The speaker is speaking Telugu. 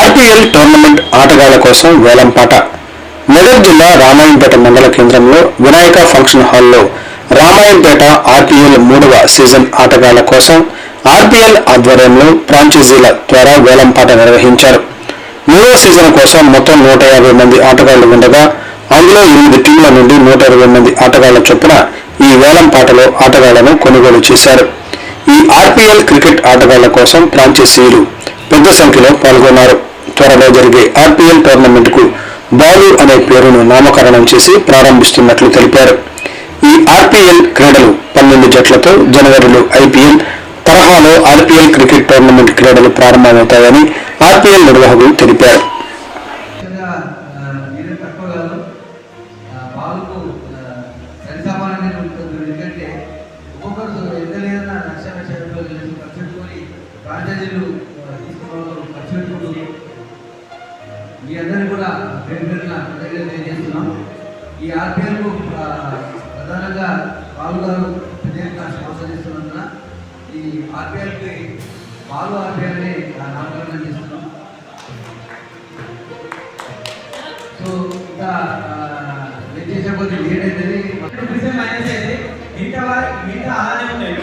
ఆర్పీఎల్ టోర్నమెంట్ ఆటగాళ్ళ కోసం వేలంపాట. మెదక్ జిల్లా రామాయంపేట మండల కేంద్రంలో వినాయక ఫంక్షన్ హాల్లో రామాయంపేట ఆర్పీఎల్ మూడవ సీజన్ ఆటగాళ్ళ కోసం ఆర్పీఎల్ ఆధ్వర్యంలో ఫ్రాంచైజీల ద్వారా వేలంపాట నిర్వహించారు. మూడవ సీజన్ కోసం మొత్తం నూట యాభై మంది ఆటగాళ్ళు ఉండగా అందులో ఎనిమిది టీంల నుండి నూట ఇరవై మంది ఆటగాళ్ళ చొప్పున ఈ వేలంపాటలో ఆటగాళ్ళను కొనుగోలు చేశారు. ఈ ఆర్పీఎల్ క్రికెట్ ఆటగాళ్ళ కోసం ఫ్రాంచైజీలు పెద్ద సంఖ్యలో పాల్గొన్నారు. త్వరలో జరిగే ఆర్పిఎల్ టోర్నమెంట్కు బాలు అనే పేరును నామకరణం చేసి ప్రారంభిస్తున్నట్లు తెలిపారు. ఈ ఆర్పిఎల్ క్రీడలు పన్నెండు జట్లతో జనవరిలో ఐపీఎల్ తరహాలో ఆర్పిఎల్ క్రికెట్ టోర్నమెంట్ క్రీడలు ప్రారంభమవుతాయని ఆర్పిఎల్ నిర్వాహకులు తెలిపారు. ఎందుకంటే ఒక్కొక్కరు ఎంత లేదన్నా లక్ష లక్ష రూపాయలు కలిసి ఖర్చు పెట్టుకొని ఫ్రాంచైజీలు మీ అందరినీ కూడా పేరు పేరున కృతజ్ఞతలు తెలియజేస్తున్నాం. ఈ ఆర్పిఎల్కు ప్రధానంగా బాలు గారు ప్రత్యేకంగా ఎత్తున స్పాన్సర్ చేస్తున్నందున ఈ ఆర్పిఎల్కి బాలు ఆర్పిఎల్ని నామకరణం చేస్తున్నాం. సో ఇంకా వెయిట్ చేసే కొద్ది లేట్ అయితే మిగతా వారి మిగతా అలానే ఉన్నాయి